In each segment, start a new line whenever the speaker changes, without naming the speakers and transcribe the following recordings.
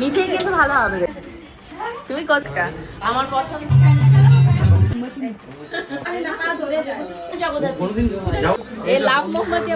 নিচে কিন্তু ভালো হবে তুমি কতটা
আমার পছন্দ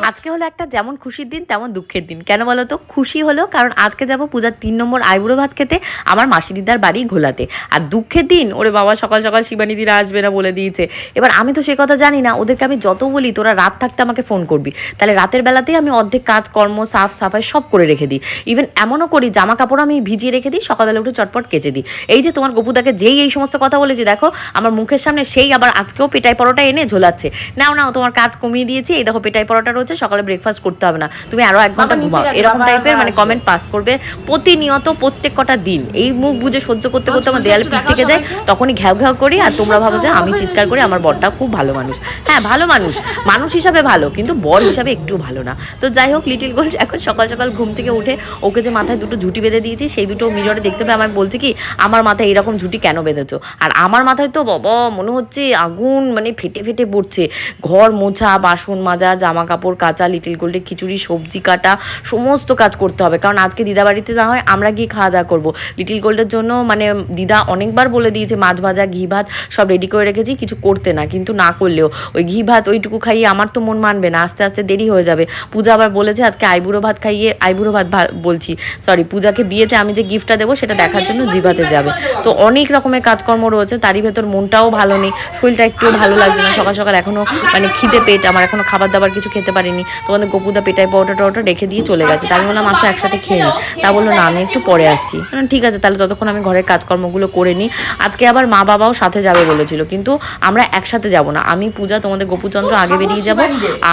আজকে হলো একটা যেমন খুশির দিন, তেমন দুঃখের দিন। কেন বলো তো? খুশি হলো কারণ আজকে যাব পূজার তিন নম্বর আইবুড়ো ভাত খেতে, আমার মাসি দিদার বাড়ি ঘোলাতে। আর দুঃখের দিন, ওরে বাবা, সকাল সকাল শিবানী দিরা আসবে না বলে দিয়েছে। এবার আমি তো সে কথা জানি না, ওদেরকে আমি যত বলি, তোরা রাত থাকতে আমাকে ফোন করবি। তাহলে রাতের বেলাতেই আমি অর্ধেক কাজ, কর্ম, সাফ সাফাই সব করে রেখে দিই। ইভেন এমনও করি, জামা কাপড় আমি ভিজিয়ে রেখে দিই, সকালবেলা উঠে চটপট কেচে দিই। এই যে তোমার গপুদাকে যেই এই সমস্ত কথা বলেছি, দেখো, আমার মুখের সামনে সেই আবার আজকেও পেটাই পরোটা এনে ঝোলাচ্ছে। নাও নাও তোমার কাজ কমিয়ে দিয়েছি এই দেখো পেটাই পরোটা রয়েছে সকালে ব্রেকফাস্ট করতে হবে না। তুমি আরও এক
ঘণ্টা
ঘুমাও। এরকম টাইপের মানে কমেন্ট পাস করবে প্রতিনিয়ত প্রত্যেক কটা দিন। এই মুখ বুঝে সহ্য করতে করতে আমার দেয়ালে পিঠ থেকে যায় তখনই ঘ্যাও ঘ্যাও করি আর তোমরা ভাবো যে আমি চিৎকার করি আমার বরটা খুব ভালো মানুষ। হ্যাঁ ভালো মানুষ। মানুষ হিসাবে ভালো কিন্তু বর হিসাবে একটু ভালো না। তো যাই হোক লিটিল গোল্ড এখন সকাল সকাল ঘুম থেকে উঠে ওকে যে মাথায় দুটো ঝুটি বেঁধে দিয়েছি সেই দুটো মিররে দেখতে পেয়ে আমায় বলছে কি আমার মাথায় এরকম ঝুটি কেন বেঁধেছো? আর আমার মাথায় তো বাবা মনে হচ্ছে আগুন মানে ফেটে ফেটে পড়ছে। ঘর মোছা, বাসন মাজা জামা কাপড় কাচা, লিটিল গোল্ডে খিচুড়ি, সবজি কাটা, সমস্ত কাজ করতে হবে। কারণ আজকে দিদা বাড়িতে না হয় আমরা গিয়ে খাওয়া দাওয়া করব। লিটিল গোল্ডের জন্য মানে দিদা অনেকবার বলে দিয়েছে, মাছ ভাজা, ঘি ভাত সব রেডি করে রেখেছি, কিছু করতে না, কিন্তু না করলেও। ওই ঘি ভাত ওইটুকু খাইয়ে আমার তো মন মানবে না, আস্তে আস্তে দেরি হয়ে যাবে। পূজা আবার বলেছে, আজকে আইবুড়ো ভাত খাইয়ে, আইবুড়ো ভাত বলছি সরি পূজাকে বিয়েতে আমি যে গিফটটা দেবো, সেটা দেখার জন্য জিভাতে যাবে। তো অনেক রকমের কাজকর্ম রয়েছে, তারই ভেতর মনটাও ভালো নেই শরীরটা একটু ভালো লাগছে না। সকাল সকাল এখনও মানে খিদে পেট আমার এখনও খাবার দাবার কিছু খেতে পারিনি। তোমাদের গপুদা পেটাই পাউডার টাউডার রেখে দিয়ে চলে গেছে। তাই বললাম আসো একসাথে খেয়ে নিই তা বলল না আমি একটু পরে আসছি। ঠিক আছে তাহলে ততক্ষণ আমি ঘরের কাজকর্মগুলো করে নিই আজকে আবার মা বাবাও সাথে যাবে বলেছিল কিন্তু আমরা একসাথে যাব না। আমি পূজা তোমাদের গোপুচন্দ্র আগে বেরিয়ে যাব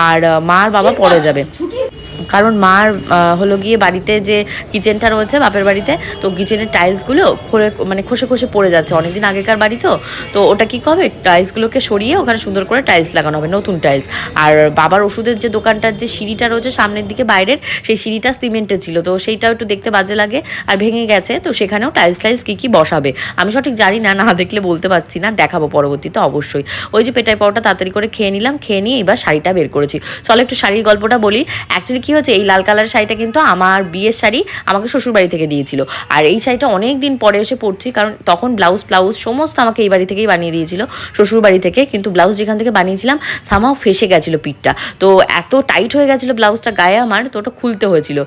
আর মা আর বাবা পরে যাবে। কারণ মার হলো গিয়ে বাড়িতে যে কিচেনটা রয়েছে, বাপের বাড়িতে, তো কিচেনের টাইলসগুলো খোরে মানে খসে খসে পড়ে যাচ্ছে। অনেকদিন আগেকার বাড়ি তো তো ওটা কি হবে টাইলসগুলোকে সরিয়ে ওখানে সুন্দর করে টাইলস লাগানো হবে, নতুন টাইলস আর বাবার ওষুধের যে দোকানটার যে সিঁড়িটা রয়েছে সামনের দিকে বাইরের, সেই সিঁড়িটা সিমেন্টের ছিল, তো সেইটাও একটু দেখতে বাজে লাগে আর ভেঙে গেছে, তো সেখানেও টাইলস টাইলস কী কী বসাবে? আমি সঠিক জানি না না দেখলে বলতে পারছি না, দেখাবো পরবর্তীতে অবশ্যই। ওই যে পেটাই পাওয়াটা তাড়াতাড়ি করে খেয়ে নিলাম, খেয়ে নিয়ে এবার শাড়িটা বের করেছি। চলো একটু শাড়ির গল্পটা বলি। অ্যাকচুয়ালি কি হচ্ছে এই লাল কালারের শাড়িটা কিন্তু আমার বিয়ের শাড়ি আমাকে শ্বশুরবাড়ি থেকে দিয়েছিল। আর এই শাড়িটা অনেক দিন পরে এসে পড়ছি কারণ তখন ব্লাউজ ব্লাউজ সমস্ত আমাকে এই বাড়ি থেকেই বানিয়ে দিয়েছিল, শ্বশুরবাড়ি থেকে। কিন্তু ব্লাউজ যেখান থেকে বানিয়েছিলাম সামাও ফেসে গেছিল পিঠটা। তো এত টাইট হয়ে গেছিল ব্লাউজটা গায়ে আমার, তো ওটা খুলতে হয়েছিল।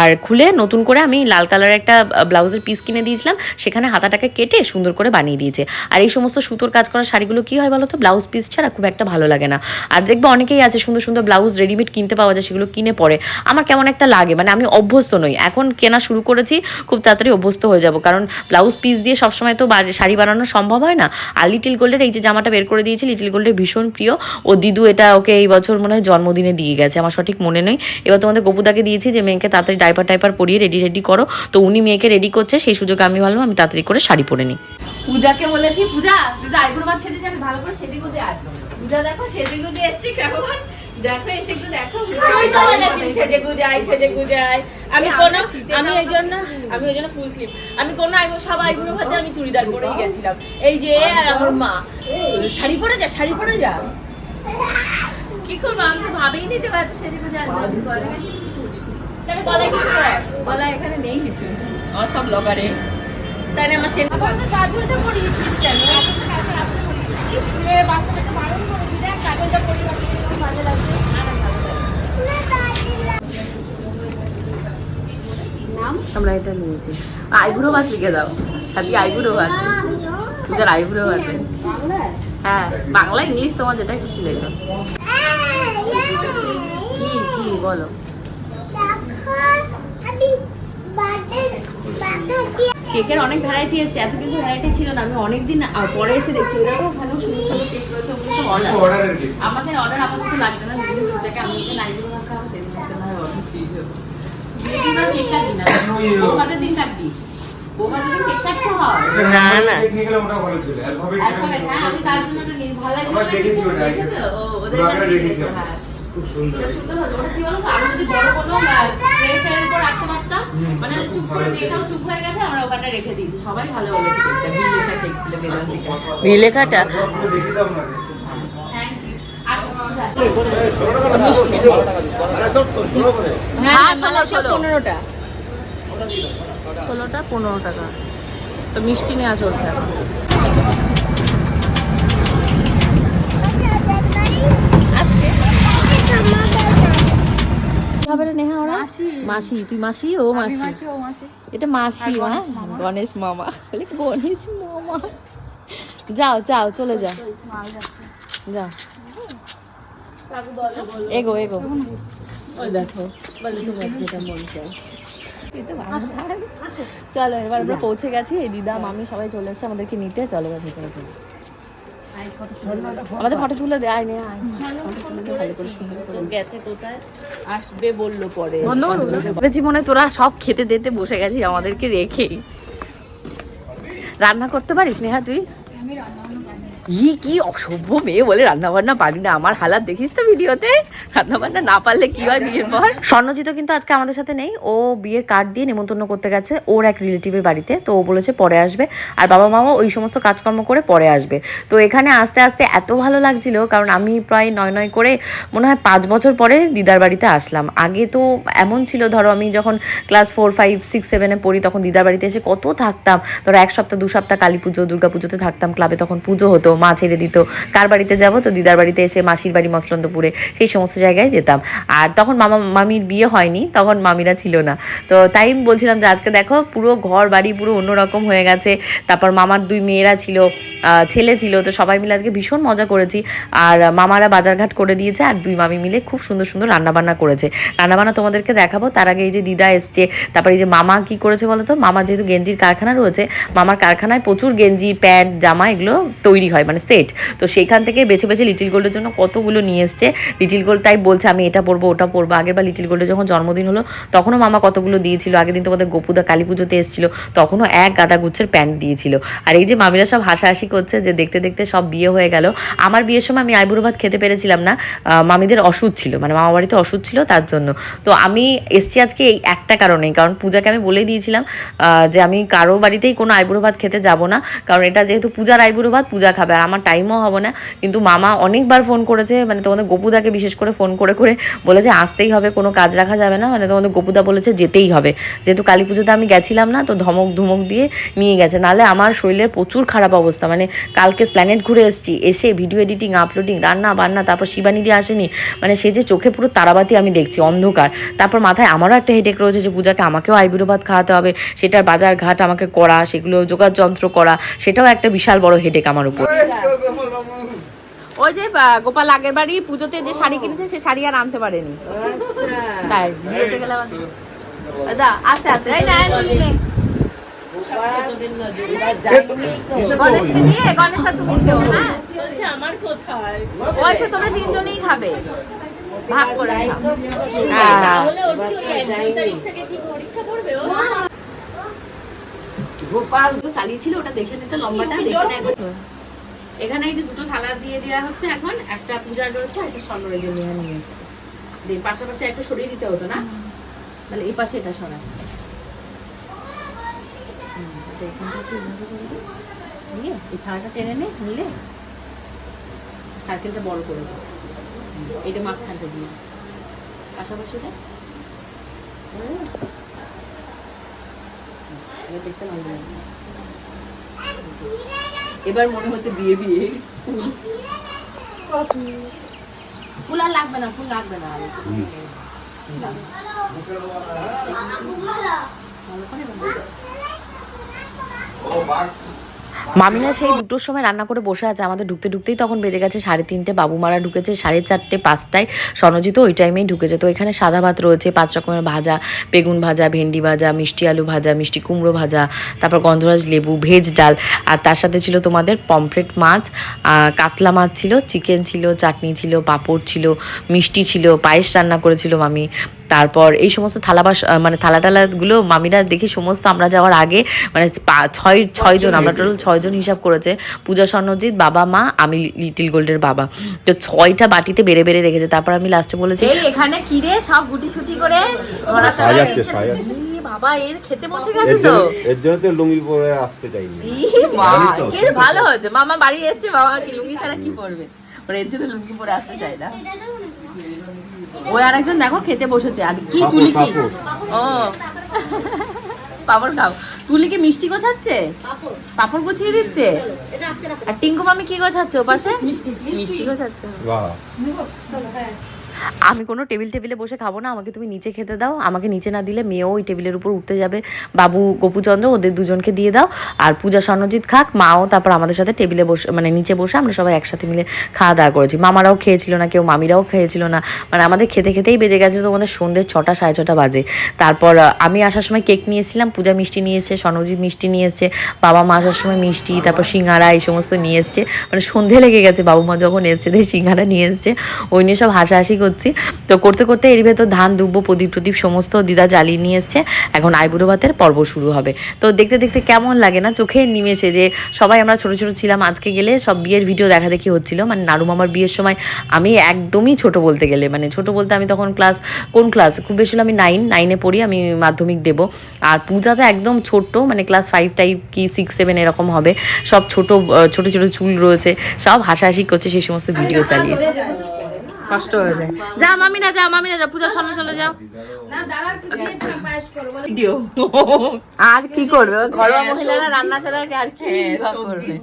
আর খুলে নতুন করে আমি লাল কালারের একটা ব্লাউজের পিস কিনে দিয়েছিলাম। সেখানে হাতাটাকে কেটে সুন্দর করে বানিয়ে দিয়েছে। আর এই সমস্ত সুতোর কাজ করা শাড়িগুলো কী হয় বলো তো ব্লাউজ পিস ছাড়া খুব একটা ভালো লাগে না। আর দেখবে অনেকেই আছে সুন্দর সুন্দর ব্লাউজ রেডিমেড কিনতে পাওয়া যায়, সেগুলো কিনে পরে। আমার কেমন একটা লাগে মানে আমি অভ্যস্ত নই। এখন কেনা শুরু করেছি, খুব তাড়াতাড়ি অভ্যস্ত হয়ে যাব। কারণ ব্লাউজ পিস দিয়ে সবসময় তো শাড়ি বানানো সম্ভব হয় না। আর লিটিল গোল্ডের এই যে জামাটা বের করে দিয়েছি লিটিল গোল্ডের ভীষণ প্রিয়। ও দিদু এটা ওকে এই বছর মনে হয় জন্মদিনে দিয়ে গেছে, আমার সঠিক মনে নেই। এবার তোমাদের গপুদাকে দিয়েছি যে মেয়েকে তাড়াতাড়ি ডাইপার টাইপার পরিয়ে রেডি রেডি করো। তো উনি মেয়েকে রেডি করছে সেই সুযোগে আমি ভাবলাম আমি তাড়াতাড়ি করে শাড়ি পরে নিই।
পূজাকে বলেছি পূজা পূজা আইবুড়ো ভাত খেতে যাবে ভালো করে সেদিক গুজে আয়। পূজা দেখো সেদিক গুজে এসছি কেমন? দেখো এসে একটু দেখো
তো সেজে গুজাই সেজে গুজাই আমি
এই
কোনো আমি
জামা
এই জন্য আমি ওই জন্য ফুল স্লিভ আমি কোনো আইবো সব আইবুড়ো ভাতে আমি চুড়িদার পরেই গেছিলাম। এই যে আর আমার মা। শাড়ি পরে যা শাড়ি পরে যা।
কি করব? আমি তো ভাবেই নিতে পারছি সেদিক আসবে
গলায় কিছু।
এখানে নেই কিছু।
আমার সব লগারে। তাই না আমার চেনা তো কাজলটা পরিয়েছিস কেন বাচ্চাটাকে বারণ করেছি দেখ কাজলটা পরিয়ে ভালো লাগছে।
আমরা এটা নিয়েছি। আইবুড়ো ভাত লিখে দাও। সাথী আইবুড়ো ভাত। পূজার আইবুড়ো ভাতে। হ্যাঁ বাংলা ইংলিশ তোমার যেটা খুশি লেখো। কি কি বলো। কেকের অনেক ভ্যারাইটি এসেছে এত কিন্তু ভ্যারাইটি ছিল না আমি অনেকদিন পরে এসে দেখছি ওরাও ওখানেও সুন্দর সুন্দর কেক রয়েছে ওগুলো সব অর্ডার
অর্ডারের কেক
আমাদের অর্ডার আপাতত লাগছে না যেদিন পূজাকে আমি যে খাব সেদিন না অর্ডার দিয়ে দেবো যেদিন আর কেক কাটবি না বৌভাতের দিন কাটবি বৌভাতের দিন কেক কাটতে হয়।
না, না।
কেক নিয়ে গেলে ওটা ভালো ছিল।
হ্যাঁ, আমি তার জন্য ভালো লাগে।
দেখেছি ওটা।
ও, ওদের
দেখেছি
হ্যাঁ।
খুব সুন্দর।
সুন্দর হয়েছে। ওটা কি বলো আমি যদি বড় কোনো ট্রে উপর রাখতে পারতাম, মানে চুপ করে মেয়েটাও চুপ হয়ে গেছে, আমরা ওখানে রেখে দিয়েছি। সবাই ভালো বলেছে কেকটা। বিল কেক ছিল বেদান্তিকা।
লেখাটা?
দেখে দাও না
Thank you. আসো,
হ্যাঁ
ষোলো, ষোলো।
পনেরোটা।
ষোলোটা পনেরো টাকা। তো মিষ্টি নেওয়া চলছে এখন। হবে রে নেহা ওরা? মাসি। তুই মাসি? ও মাসি। এটা মাসি হ্যাঁ? গণেশ মামা। বলে গণেশ মামা। যাও যাও চলে যাও। যাও এগো এগো।
ওই দেখো মন
চলো এবার আমরা পৌঁছে গেছি। এই দিদা মামি সবাই চলে এসেছে আমাদেরকে নিতে। চলো এবার ভিতরে চলো। আমাদের ফটো তুলে দেয় আয় নে
আসবে বলল পরে।
ভেবেছি মনে হয় তোরা সব খেতে দিতে বসে গেছিস আমাদেরকে রেখেই। রান্না করতে পারিস নেহা তুই? ই কি অসভ্য মেয়ে বলে রান্না বান্না পারি না। আমার হালাত দেখিস তো ভিডিওতে? রান্না বান্না না পারলে কি হয় বিয়ের পর? স্বর্ণজিৎ কিন্তু আজকে আমাদের সাথে নেই। ও বিয়ের কার্ড দিয়ে নিমন্ত্রণ করতে গেছে ওর এক রিলেটিভের বাড়িতে। তো ও বলেছে পরে আসবে। আর বাবা মামা ওই সমস্ত কাজকর্ম করে পরে আসবে। তো এখানে আস্তে আস্তে এত ভালো লাগছিল, কারণ আমি প্রায় নয় নয় করে মনে হয় পাঁচ বছর পরে দিদার বাড়িতে আসলাম। আগে তো এমন ছিল, ধরো আমি যখন ক্লাস ফোর ফাইভ সিক্স সেভেনে পড়ি, তখন দিদার বাড়িতে এসে কত থাকতাম। ধরো এক সপ্তাহ, দু সপ্তাহ কালী পুজো, দুর্গা পুজোতে থাকতাম ক্লাবে তখন পুজো হতো। মা ছেড়ে দিত। কার বাড়িতে যাব? তো দিদার বাড়িতে এসে মাসির বাড়ি মসলন্দপুরে। সেই সমস্ত জায়গায় যেতাম। আর তখন মামা, মামির বিয়ে হয়নি, তখন মামিরা ছিল না। তো তাই বলছিলাম যে, আজকে দেখো পুরো ঘর বাড়ি পুরো অন্যরকম হয়ে গেছে। তারপর মামার দুই মেয়েরা ছিল ছেলে ছিল। তো সবাই মিলে আজকে ভীষণ মজা করেছি। আর মামারা বাজারঘাট করে দিয়েছে আর দুই মামি মিলে খুব সুন্দর সুন্দর রান্নাবান্না করেছে। রান্নাবান্না তোমাদেরকে দেখাবো। তার আগে এই যে দিদা এসছে, তারপরে এই যে মামা কি করেছে বলো তো মামার যেহেতু গেঞ্জির কারখানা রয়েছে, মামার কারখানায় প্রচুর গেঞ্জি, প্যান্ট, জামা এগুলো তৈরি হয়। মানে সেট তো সেইখান থেকে বেছে বেছে লিটিল গোল্ডের জন্য কতগুলো নিয়ে এসছে। লিটিল গোল্ড তাই বলছে, আমি এটা পরবো, ওটা পরবো। আগের বার লিটিল গোল্ডের যখন জন্মদিন হলো, তখনও মামা কতগুলো দিয়েছিল। আগের দিন তোমাদের গোপুদা কালী পুজোতে এসেছিল, তখনও এক গাদা গুচ্ছের প্যান্ট দিয়েছিল। আর এই যে মামিরা সব হাসাহাসি করছে যে দেখতে দেখতে সব বিয়ে হয়ে গেল। আমার বিয়ের সময় আমি আইবুড়ো ভাত খেতে পেরেছিলাম না। মামিদের ওষুধ ছিল মানে মামা বাড়িতে ওষুধ ছিল তার জন্য। তো আমি এসছি আজকে এই একটা কারণে কারণ পূজাকে আমি বলেই দিয়েছিলাম যে আমি কারও বাড়িতেই কোনো আইবুড়ো ভাত খেতে যাব না। কারণ এটা যেহেতু পূজার আইবুড়ো ভাত, পূজা খাবে আর আমার টাইমও হবে না। কিন্তু মামা অনেকবার ফোন করেছে মানে তোমাদের গোপুদাকে বিশেষ করে ফোন করে করে বলেছে আসতেই হবে, কোনো কাজ রাখা যাবে না। মানে তোমাদের গোপুদা বলেছে যেতেই হবে। যেহেতু কালী পুজোতে আমি গেছিলাম না, তো ধমক ধমক দিয়ে নিয়ে গেছে। নাহলে আমার শরীরের প্রচুর খারাপ অবস্থা। মানে কালকে প্ল্যানেট ঘুরে এসেছি, এসে ভিডিও এডিটিং আপলোডিং রান্না বান্না, তারপর শিবানী দিয়ে আসেনি। মানে সে যে চোখে পুরো তারাবাতি আমি দেখছি, অন্ধকার। তারপর মাথায় আমারও একটা হেডেক রয়েছে যে পূজাকে আমাকেও আইবুড়ো ভাত খাওয়াতে হবে। সেটার বাজার ঘাট আমাকে করা, সেগুলো যোগার যন্ত্র করা, সেটাও একটা বিশাল বড় হেডেক আমার উপর। ওই যে গোপাল আগের বাড়ি পুজোতে যে শাড়ি কিনেছে সে শাড়ি আর আনতে পারেনি। তাই বিয়েতে গেলে আবার আস্তে আস্তে এই না চলি নে। গণেশকে দিয়ে গণেশ আর তুমি খেও হ্যাঁ
বলছে আমার কোথায়?
ওই তো তোমরা তিনজনেই খাবে। ভাগ করে
তাহলে ওর কি ওই তারিখ থেকে কি পরীক্ষা পড়বে ও
চালিয়েছিল ওটা দেখে নিতে লম্বাটা এখানে এই যে দুটো থালা দিয়ে দেওয়া হচ্ছে এখন, একটা পূজার রয়েছে একটা স্বর্ণরেজের নেওয়া নিয়ে এসছে। দিয়ে পাশাপাশি একটা সরিয়ে দিতে হতো না? তাহলে এই পাশে এটা দে। দিয়ে এই থালাটা টেনে নে, নিলে সার্কেলটা করে দিয়ে। পাশাপাশি দেখতে ভালো লাগছে। এবার মনে হচ্ছে বিয়ে বিয়ে ফুল ফুল আর লাগবে না ফুল লাগবে না আর। ভালো করে। মামিনা সেই দুটোর সময় রান্না করে বসে আছে। আমাদের ঢুকতে ঢুকতেই তখন বেজে গেছে সাড়ে তিনটে বাবু মারা ঢুকেছে সাড়ে চারটে, পাঁচটায়। স্বর্ণজিৎ ওই টাইমেই ঢুকেছে। তো এখানে সাদা ভাত রয়েছে, পাঁচ রকমের ভাজা, বেগুন ভাজা, ভেন্ডি ভাজা, মিষ্টি আলু ভাজা, মিষ্টি কুমড়ো ভাজা, তারপর গন্ধরাজ লেবু, ভেজ ডাল। আর তার সাথে ছিল তোমাদের পমফ্রেট মাছ কাতলা মাছ ছিল, চিকেন ছিল, চাটনি ছিল, পাঁপড় ছিল, মিষ্টি ছিল, পায়েস রান্না করেছিল মামি। তারপর এই সমস্ত থালা বাস মানে থালা টালাগুলো মামিরা দেখি সমস্ত আমরা যাওয়ার আগে মানে ছয় ছয়জন আমরা টোটাল ছয়জন হিসাব করেছে। পূজা স্বর্ণজিৎ বাবা মা আমি লিটিল গোল্ডের বাবা। তো ছয়টা বাটিতে বেড়ে বেড়ে রেখেছে। তারপর আমি লাস্টে বলেছি এখানে কিরে সব গুটি সুটি করে
আছে।
বাবা এর খেতে বসে গেছে তো।
এর জন্য তো লুঙ্গি পরে আসতে চাইনি।
কি ভালো হয়েছে? মামা বাড়ি এসছে বাবা কি লুঙ্গি ছাড়া কি পরবে? ওর এর জন্য লুঙ্গি পরে আসতে চাই না।
ওই আরেকজন দেখো খেতে বসেছে। আর কি তুলি কি ও। পাপড় খাও। তুলি কি মিষ্টি গোছাচ্ছে? পাপড়। গুছিয়ে দিচ্ছে? আর টিঙ্কু মামি কি গোছাচ্ছে ও পাশে মিষ্টি গোছাচ্ছে।
বাহ।
আমি কোনো টেবিল টেবিলে বসে খাব না, আমাকে তুমি নিচে খেতে দাও। আমাকে নিচে না দিলে মেয়েও ওই টেবিলের উপর উঠতে যাবে। বাবু গোপুচন্দ্র, ওদের দুজনকে দিয়ে দাও। আর পূজা স্বর্ণজিৎ খাক, মাও তারপর আমাদের সাথে টেবিলে বসে মানে নিচে বসে আমরা সবাই একসাথে মিলে খাওয়া দাওয়া করেছি। মামারাও খেয়েছিল না, কেউ মামিরাও খেয়েছিল না। মানে আমাদের খেতে খেতেই বেজে গেছে তোমাদের সন্ধ্যে ছটা, সাড়ে ছটা বাজে। তারপর আমি আসার সময় কেক নিয়ে এসেছিলাম, পূজা মিষ্টি নিয়ে এসছে, স্বর্ণজিৎ মিষ্টি নিয়ে এসছে, বাবা মা আসার সময় মিষ্টি, তারপর সিঙ্গারা এই সমস্ত নিয়ে এসছে। মানে সন্ধে লেগে গেছে বাবু মা যখন এসছে সিঙ্গারা নিয়ে এসছে। ওই নিয়ে সব হাসাহাসি করছি তো করতে করতে এর ভেতর ধান দুব্ব প্রদীপ প্রদীপ সমস্ত দিদা জ্বালিয়ে নিয়ে এসছে। এখন আইবুড়ো ভাতের পর্ব শুরু হবে। তো দেখতে দেখতে কেমন লাগে না? চোখে নিমেষে যে সবাই আমরা ছোট ছোট ছিলাম আজকে গেলে সব বিয়ের ভিডিও দেখা দেখি হচ্ছিল। মানে নাড়ু মামার বিয়ের সময় আমি একদমই ছোট বলতে গেলে মানে ছোট বলতে আমি তখন ক্লাস কোন ক্লাস খুব বেশি হলে আমি নাইন নাইনে পড়ি আমি মাধ্যমিক দেব। আর পূজা তো একদম ছোট্ট মানে ক্লাস ফাইভ টাইপ কি সিক্স সেভেন এরকম হবে। সব ছোট ছোট ছোট চুল রয়েছে সব হাসাহাসি করছে সেই সমস্ত ভিডিও চালিয়ে।
কষ্ট হয়ে যায়। যা মামি না যা মামি না যা পূজার সামনে চলে যাও।
ভিডিও
আর কি করবে? ঘরোয়া মহিলারা রান্না ছাড়া আর কি করবে।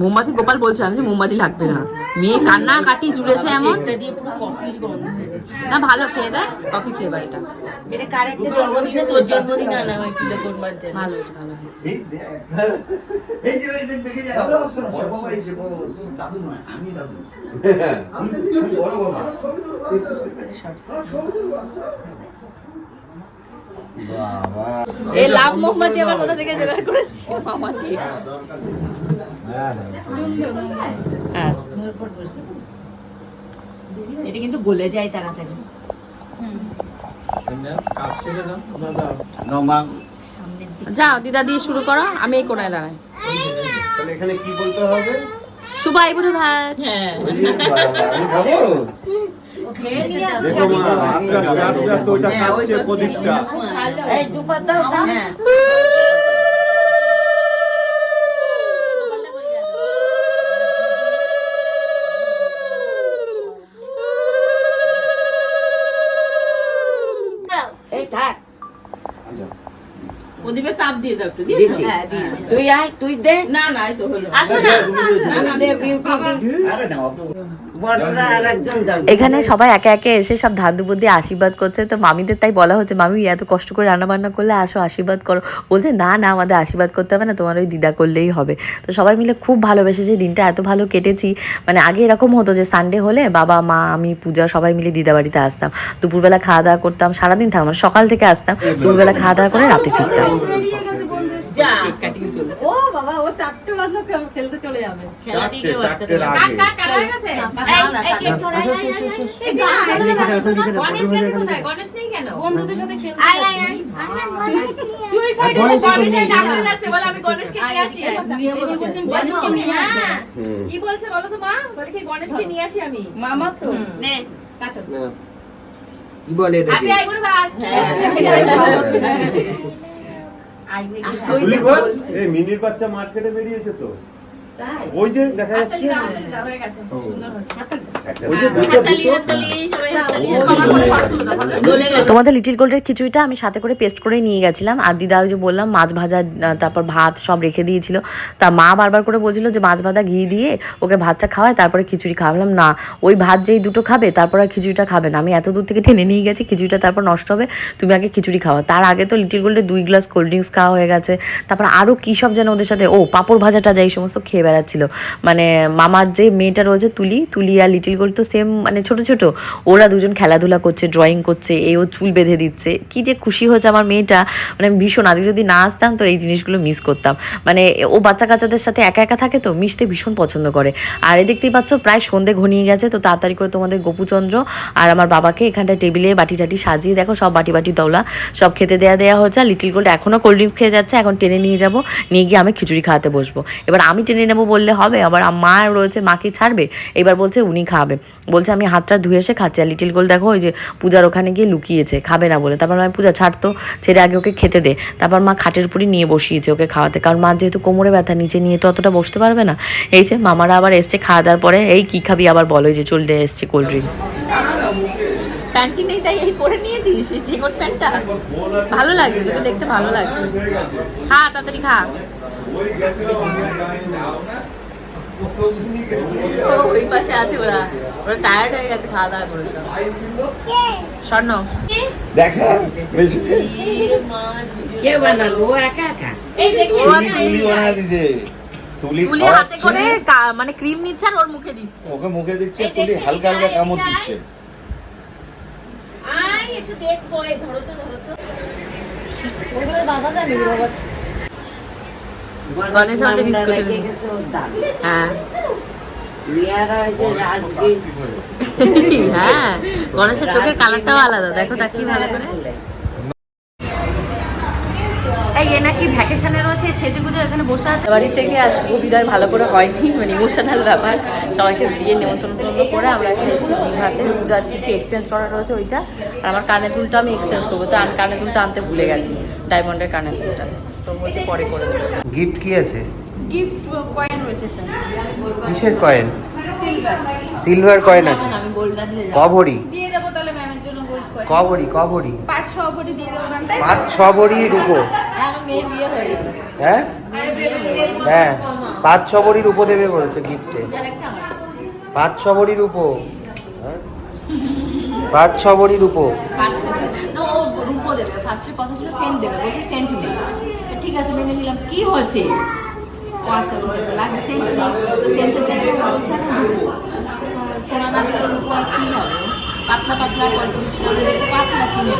মোমবাতি গোপাল বলছে আমি যে মোমবাতি লাগবে না। মেয়ে কান্না কাটি জুড়েছে এমন? না ভালো খেয়ে দেয় কফি ফ্লেভার এটা ভালো ভালো।
আমি দাদু আমি বড় বাবা
বাবা
এই লাভ মোমবাতি আবার কোথা থেকে জোগাড় করেছি? মামাকে।
হ্যাঁ।
এটা কিন্তু গলে যায় তাড়াতাড়ি।
যাও দিদা দিয়ে শুরু করো আমি এই কোনায় দাঁড়াই।
তাহলে এখানে কি বলতে হবে?
শুভ আইবুড়ো ভাত
হ্যাঁ
দেখো মা গাছ গাছ ওইটা খাচ্ছে প্রদীপটা।
এই দুপাত দাও দাও
হ্যাঁ
এই থাক
প্রদীপে দিয়ে দাও একটু
দিয়েছি। হ্যাঁ, দিয়েছি। তুই আয় তুই দে।
না না এই তো হলো
আসো না। দে, বিউটি
আরে না অত
বড়রা আর একজন যাবে
এখানে সবাই একে একে এসে সব ধান দুপুর দিয়ে আশীর্বাদ করছে। তো মামিদের তাই বলা হচ্ছে মামি এত কষ্ট করে রান্না বান্না করলে আসো আশীর্বাদ করো। বলছে না না আমাদের আশীর্বাদ করতে হবে না তোমার ওই দিদা করলেই হবে। তো সবাই মিলে খুব ভালোবেসে যে দিনটা এত ভালো কেটেছি। মানে আগে এরকম হতো যে সানডে হলে বাবা মা আমি পূজা সবাই মিলে দিদা বাড়িতে আসতাম। দুপুরবেলা খাওয়া দাওয়া করতাম সারাদিন থাকতাম মানে সকাল থেকে আসতাম। দুপুরবেলা খাওয়া দাওয়া করে রাতে ফিরতাম।
যা
কাটিং চলছে
ও বাবা ও চারটে বাজলো খেলতে চলে যাবে
খেলা
চারটে
দিকে
চারটের
কাট
আগে
কাট কাট হয়ে গেছে
এই, এই, কেক ধরে, আয়, আয়, আয়, আয়।
এই গণেশ গেছে কোথায় গণেশ নেই কেন বন্ধুদের সাথে খেলতে
আয়, আয়,
যাচ্ছি।
আয়।
তুই সাইডে গণেশ এই ডাকতে যাচ্ছে বলে আমি গণেশকে নিয়ে আসি নিয়ে বলছেন গণেশকে নিয়ে আসি কি বলছে বলো তো মা বলে কি গণেশকে নিয়ে আসি আমি
মামা তো
নে।
কি বলে এটা
হ্যাপি আইগুড় ভাত
তুলি বল এই মিনির বাচ্চা মার্কেটে বেরিয়েছে তো। ওই যে দেখা
আচ্ছা
যাচ্ছে।
তোমাদের লিটিল গোল্ডের খিচুড়িটা আমি সাথে করে পেস্ট করে নিয়ে গেছিলাম। আর দিদা যে বললাম, মাছ ভাজা তারপর ভাত সব রেখে দিয়েছিল। তা মা বারবার করে বলছিল যে, মাছ ভাজা ঘি দিয়ে ওকে ভাতটা খাওয়ায়, তারপরে খিচুড়ি খাওয়ালাম না, ওই ভাত যেই দুটো খাবে, তারপর আর খিচুড়িটা খাবে না। আমি এত দূর থেকে টেনে নিয়ে গেছি, খিচুড়িটা তারপর নষ্ট হবে, তুমি আগে খিচুড়ি খাওয়া। তার আগে তো লিটিল গোল্ডে দুই গ্লাস কোল্ড ড্রিঙ্কস খাওয়া হয়ে গেছে। তারপর আরও কী সব যেন ওদের সাথে, ও, পাঁপড় ভাজাটা যা এই সমস্ত খেয়ে বেড়াচ্ছিল। মানে মামার যে মেয়েটা রয়েছে, তুলি তুলি আর লিটিল গোল্ড তো সেম মানে ছোট ছোট। ওরা দুজন খেলাধুলা করছে ড্রয়িং করছে, এ ও চুল বেঁধে দিচ্ছে। কি যে খুশি হয়েছে আমার মেয়েটা। মানে আমি ভীষণ, আগে যদি না আসতাম তো এই জিনিসগুলো মিস করতাম। মানে ও বাচ্চা কাচ্চাদের সাথে একা একা থাকে তো মিশতে ভীষণ পছন্দ করে। আর এ দেখতেই পাচ্ছ, প্রায় সন্ধে ঘনিয়ে গেছে, তো তাড়াতাড়ি করে তোমাদের গোপুচন্দ্র আর আমার বাবাকে এখানটায় টেবিলে বাটি টাটি সাজিয়ে দেখো, সব বাটি বাটি দৌলা, সব খেতে দেয়া দেওয়া হচ্ছে আর লিটিল গোল্ড এখনও কোল্ড ড্রিঙ্কস খেয়ে যাচ্ছে, এখন টেনে নিয়ে যাব, নিয়ে গিয়ে আমি খিচুড়ি খাওয়াতে বসবো। এবার আমি টেনে নেব বললে হবে, আবার মা রয়েছে, মাকে ছাড়বে, এবার বলছে উনি খাবেন খাবে। বলছে, আমি হাতটা ধুয়ে এসে খাচ্ছি। আর লিটিল গোল দেখো, ওই যে পূজার ওখানে গিয়ে লুকিয়েছে, খাবে না বলে। তারপর আমি পূজা ছাড়তো ছেড়ে আগে ওকে খেতে দে। তারপর মা খাটের উপরই নিয়ে বসিয়েছে ওকে খাওয়াতে। কারণ মা যেহেতু কোমরে ব্যথা, নিচে নিয়ে তো অতটা বসতে পারবে না। এই যে, মামারা আবার এসছে খাওয়া দাওয়ার পরে। এই কি খাবি? আবার বলো যে চলতে এসছে কোল্ড ড্রিঙ্কস
দেখতে ভালো লাগছে। খা, তাড়াতাড়ি খা। ওই পাশে আছে ওরা। ওরা টায়ার্ড হয়ে গেছে খাওয়া দাওয়া করে সব স্বর্ণ।
দেখা
কে বানালো? একা একা?
এই
দিছে। তুলি
হাতে করে মানে ক্রিম নিচ্ছে আর ওর মুখে দিচ্ছে।
ওকে মুখে দিচ্ছে তুলি হালকা হালকা কামড় দিচ্ছে।
আই একটু দেখব ধরো তো ধরো তো।
গণেশ আমাদের বিস্কুটের হ্যাঁ। হ্যাঁ গণেশের চোখের কালারটাও আলাদা দেখো তা কি ভালো করে। এ নাকি ভ্যাকেশনে রয়েছে সেজে গুজে এখানে বসে আছে।
বাড়ি থেকে আর শুভ বিদায় ভালো করে হয়নি মানে ইমোশনাল ব্যাপার। সবাইকে বিয়ে নিমন্ত্রণ টন্ত্রণ করে আমরা একটা এসেছি। পূজার কিছু এক্সচেঞ্জ করা রয়েছে ওইটা। আর আমার কানের দুলটা আমি এক্সচেঞ্জ করব তো আর কানের দুলটা আনতে ভুলে গেছি ডায়মন্ডের কানের দুলটা। বলছে পরে করে দেবো।
গিফট কি আছে?
গিফট কয়েন রয়েছে স্যার
কিসের কয়েন সিলভার কয়েন আছে। ক ভরি
দিয়ে দেবো তাহলে ম্যামের জন্য গোল্ড কয়েন
ক ভরি ক ভরি
পাঁচ ছ ভরি দিয়ে দেবো ম্যাম তাই
পাঁচ ছ ভরি রুপো।
হয়ে
হ্যাঁ হ্যাঁ? পাঁচ ছ ভরি রুপো দেবে বলেছে গিফটে
যার একটা আমার।
পাঁচ ছ ভরি রুপো। হ্যাঁ? পাঁচ ছ ভরি
না ও রূপো দেবে। ফার্স্টের কথা ছিল সেন্ট দেবে। বলছে সেন্ট নেই ঠিক আছে মেনে নিলাম। কি হয়েছে? আচ্ছা ঠিক আছে লাগবে সেন্ট সেন্টের জায়গায় বলছে সোনা না দিলে আর কি হবে? পাতলা পাতলা পঁয়ত্রিশ পাতলা কিনে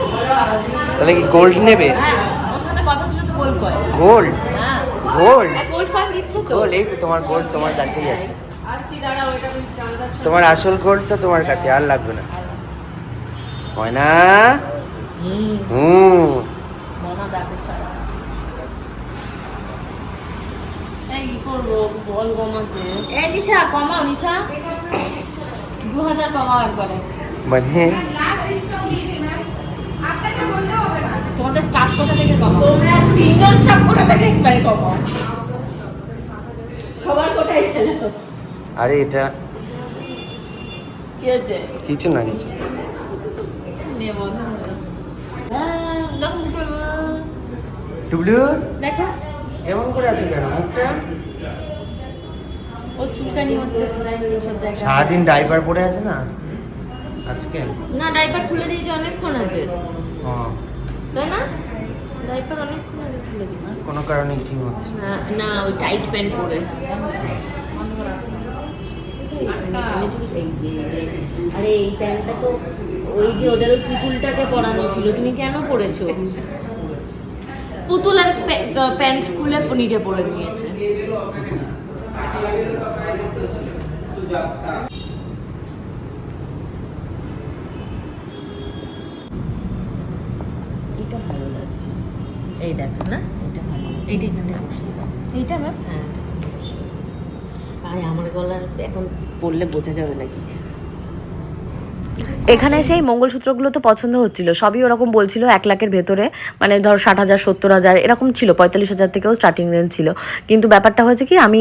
তাহলে কি গোল্ড নেবে?
হ্যাঁ ওর সাথে কথা ছিল তো গোল্ড
গোল্ড
হ্যাঁ।
গোল্ড
গোল্ড কয়েন দিচ্ছে তো।
গোল্ড এই তো তোমার গোল্ড তোমার কাছেই আছে। তোমার আসল গোল্ড তো তোমার কাছে আর লাগবে না। হয় না
হুম। মনা দেখো সারা
এই কি করব বল কমাতে
এ নিশা কমাও নিশা। দু হাজার কমাও একবারে।
মানে?
তোমাদের স্টাফ কোথা থেকে কমাও?
তোমরা তিনজন স্টাফ কোথা থেকে একবারে কমাও? সবার কোথায় গেল?
আরে এটা
কি হয়েছে?
কিছু না কিছু।
নেব হ্যাঁ, দেখো মুখটা, দেখো।
এমন করে আছো কেন? মুখটা?
ও চুলকানি হচ্ছে প্রায় এইসব জায়গায়।
সারাদিন ডাইপার পরে আছে না? আজকে?
না ডাইপার খুলে দিয়েছে অনেকক্ষণ আগে। তাই না? ডাইপার অনেকক্ষণ আগে খুলে দিয়েছে।
কোনো কারণে ইচিং হচ্ছে?
না- না ওই টাইট প্যান্ট পরে। আরে এই প্যান্টটা তো ওই যে ওদের ওই পুতুলটাকে পরানো ছিল। তুমি কেন পরেছো? পুতুল আর প্যা- প্যান্ট খুলে নিজে পরে নিয়েছে। এটা ভালো লাগছে। এই দেখ না এটা ভালো। এইটা এখানে বসিয়ে
এইটা ম্যাম?
হ্যাঁ আরে আমার গলার এখন পরলে বোঝা যাবে না কিছু
এখানে সেই মঙ্গলসূত্রগুলো তো পছন্দ হচ্ছিল। সবই ওরকম বলছিল এক লাখের ভেতরে মানে ধর ষাট হাজার, সত্তর হাজার, এরকম ছিল, পঁয়তাল্লিশ হাজার থেকেও স্টার্টিং রেঞ্জ ছিল। কিন্তু ব্যাপারটা হয়েছে কি, আমি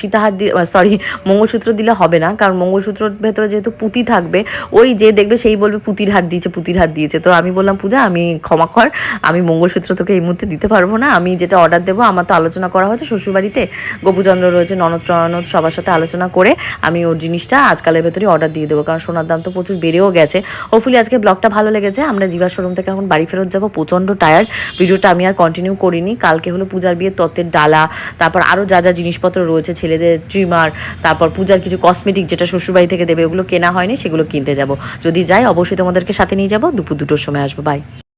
সীতাহার দিয়ে সরি মঙ্গলসূত্র দিলে হবে না, কারণ মঙ্গলসূত্রর ভেতরে যেহেতু পুঁতি থাকবে, ওই যে দেখবে সেই বলবে পুঁতির হাত দিয়েছে, পুঁতির হাত দিয়েছে। তো আমি বললাম, পূজা, আমি ক্ষমা কর, আমি মঙ্গলসূত্র তোকে এই মুহূর্তে দিতে পারব না। আমি যেটা অর্ডার দেবো, আমার তো আলোচনা করা হয়েছে, শ্বশুরবাড়িতে গোপুচন্দ্র রয়েছে, ননদ, টনদ সবার সাথে আলোচনা করে আমি ওর জিনিসটা আজকালের ভেতরেই অর্ডার দিয়ে দেবো। কারণ সোনার দাম তো প্রচুর বেড়েও গেছে। হোপফুলি আজকে ব্লগটা ভালো লেগেছে। আমরা জিভার শোরুম থেকে এখন বাড়ি ফেরত যাব। প্রচণ্ড টায়ার্ড ভিডিওটা আমি আর কন্টিনিউ করিনি। কালকে হলো পূজার বিয়ে তত্ত্বের ডালা, তারপর আরও যা যা জিনিসপত্র রয়েছে, ছেলেদের ট্রিমার তারপর পূজার কিছু কসমেটিক যেটা শ্বশুরবাড়ি থেকে দেবে, ওগুলো কেনা হয়নি, সেগুলো কিনতে যাব। যদি যাই, অবশ্যই তোমাদেরকে সাথে নিয়ে যাব। দুপুর দুটোর সময় আসব। বাই